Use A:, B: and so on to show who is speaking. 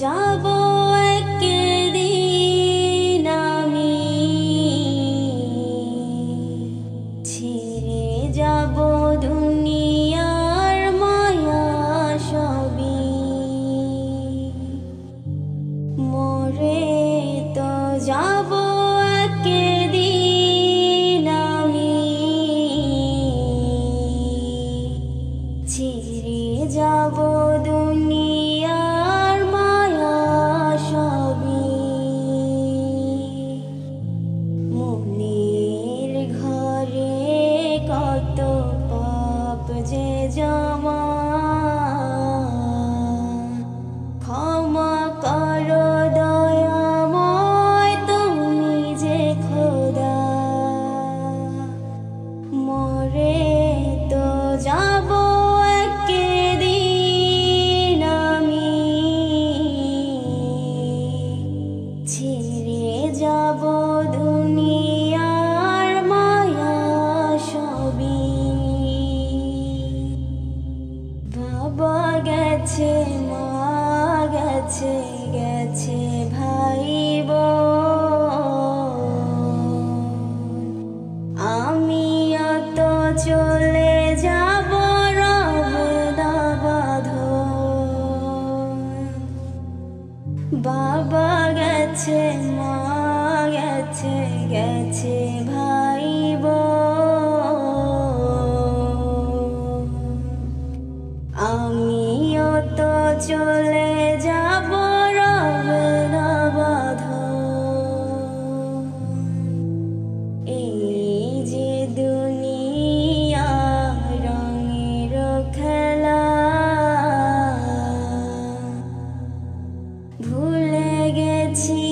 A: যাব একদিন আমি। যে বাবা গেছে, মা গেছে গেছে ভাই বোন। আমিও তো চলে যাব রবে বাঁধন বাবা গেছে, মা চলে যাব রবে না বাঁধন। এই যে দুনিয়া রঙের খেলা ভুলে গেছি